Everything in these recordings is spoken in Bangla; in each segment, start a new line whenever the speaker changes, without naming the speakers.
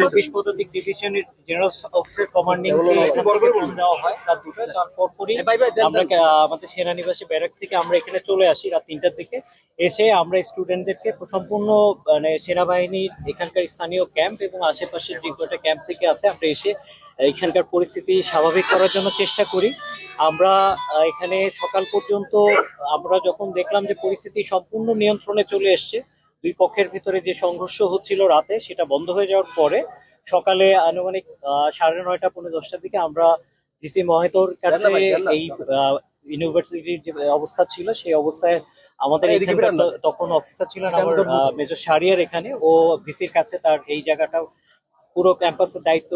চব্বিশ পদাতিক ডিভিশনের জেনারেল অফিসার কমান্ডিং দেওয়া হয় রাত দুটোয়। তারপর পরই আমরা আমাদের সেনানিবাসে ব্যারাক থেকে আমরা এখানে চলে আসি রাত তিনটার দিকে। এসে আমরা স্টুডেন্টদেরকে সম্পূর্ণ মানে সেনাবাহিনীর এখানকার স্থানীয় ক্যাম্প এবং আশেপাশের যে কটা ক্যাম্প থেকে আছে আমরা এসে এখানকার পরিস্থিতি স্বাভাবিক করার জন্য চেষ্টা করি। আমরা এখানে সকাল পর্যন্ত আমরা যখন দেখলাম যে পরিস্থিতি সম্পূর্ণ নিয়ন্ত্রণে চলে এসছে দুই পক্ষের ভিতরে যে সংঘর্ষ হচ্ছিল রাতে সেটা বন্ধ হয়ে যাওয়ার পরে সকালে আনুমানিক সাড়ে নয়টা পনেরো দশটার দিকে আমরা ডিসি মহেতর কাছে এই ইউনিভার্সিটির যে অবস্থা ছিল সেই অবস্থায় আমাদের তখন অফিসার ছিলেন আমার মেজর সারিয়ার এখানে। ও ভিসির কাছে তার এই জায়গাটা পুরো ক্যাম্পাসের দায়িত্ব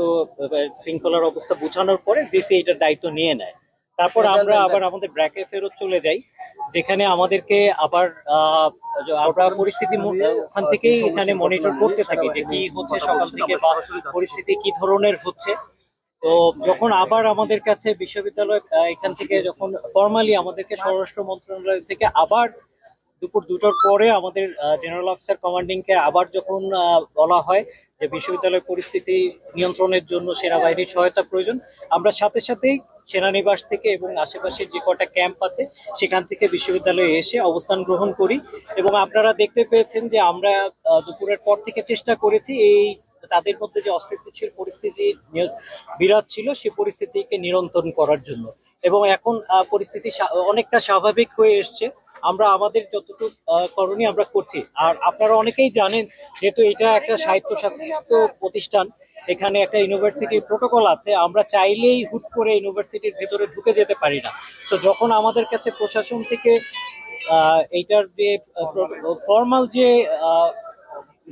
শৃঙ্খলার অবস্থা বোঝানোর পরে ভিসি এটার দায়িত্ব নিয়ে নেয়। তারপর আমরা আবার আমাদের ব্র্যাকে ফেরত চলে যাই যেখানে আমাদেরকে আবার আমরা পরিস্থিতি মো- ওখান থেকেই এখানে মনিটর করতে থাকি যে কি হচ্ছে সকাল থেকে বা পরিস্থিতি কি ধরনের হচ্ছে। তো যখন আবার আমাদের কাছে বিশ্ববিদ্যালয় এখান থেকে যখন ফর্মালি আমাদেরকে স্বরাষ্ট্র মন্ত্রণালয় থেকে আবার দুপুর দুটোর পরে আমাদের জেনারেল অফিসার কমান্ডিং কে আবার যখন আহ, বলা হয় যে বিশ্ববিদ্যালয় পরিস্থিতি নিয়ন্ত্রণের জন্য সেনাবাহিনীর সহায়তা প্রয়োজন আমরা সাথে সাথেই সেনানিবাস থেকে এবং আশেপাশের যে কটা ক্যাম্প আছে, সেখান থেকে বিশ্ববিদ্যালয়ে এসে অবস্থান গ্রহণ করি। এবং আপনারা দেখতে পেয়েছেন যে আমরা দুপুরের পর থেকে চেষ্টা করেছি এই তাদের মধ্যে যে অস্থিতিশীল পরিস্থিতি বিরাজ ছিল, সে পরিস্থিতিকে নিয়ন্ত্রণ করার জন্য। এবং এখন পরিস্থিতি অনেকটা স্বাভাবিক হয়ে এসছে। আমরা আমাদের যতটুকু করণীয় আমরা করছি। আর আপনারা অনেকেই জানেন, যেহেতু এটা একটা সাহিত্য প্রতিষ্ঠান এখানে একটা ইউনিভার্সিটির প্রোটোকল আছে, আমরা চাইলেই হুট করে ইউনিভার্সিটির ভেতরে ঢুকে যেতে পারি না। তো যখন আমাদের কাছে প্রশাসন থেকে এইটার যে ফর্মাল যে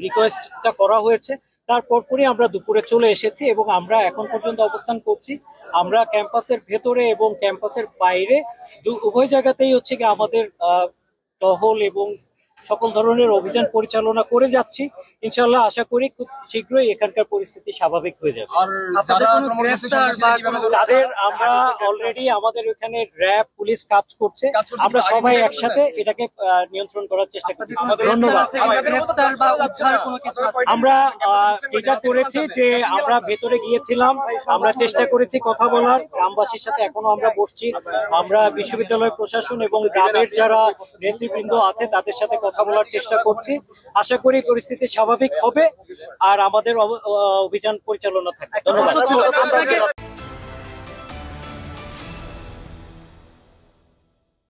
রিকোয়েস্টটা করা হয়েছে, তারপর পরই আমরা দুপুরে চলে এসেছি এবং আমরা এখন পর্যন্ত অবস্থান করছি। আমরা ক্যাম্পাসের ভেতরে এবং ক্যাম্পাসের বাইরে উভয় জায়গাতেই হচ্ছে কি আমাদের টহল এবং সকল ধরনের অভিযান পরিচালনা করে যাচ্ছি। ইনশাল্লাহ আশা করি খুব শীঘ্রই এখানকার পরিস্থিতি স্বাভাবিক হয়ে যাবে। তাদের আমরা অলরেডি আমাদের ওখানে র্যাব পুলিশ কাজ করছে। আমরা সবাই একসাথে এটাকে আহ, নিয়ন্ত্রণ করার চেষ্টা করছি। ধন্যবাদ। আমরা যেটা করেছি যে আমরা ভেতরে গিয়েছিলাম আমরা চেষ্টা করেছি কথা বলার। গ্রামবাসীর সাথে এখনও আমরা বসছি। আমরা বিশ্ববিদ্যালয় প্রশাসন এবং গ্রামের যারা নেতৃবৃন্দ আছে তাদের সাথে কথা বলার চেষ্টা করছি। আশা করি পরিস্থিতি স্বাভাবিক হবে আর আমাদের অভিযান পরিচালনা থাকবে।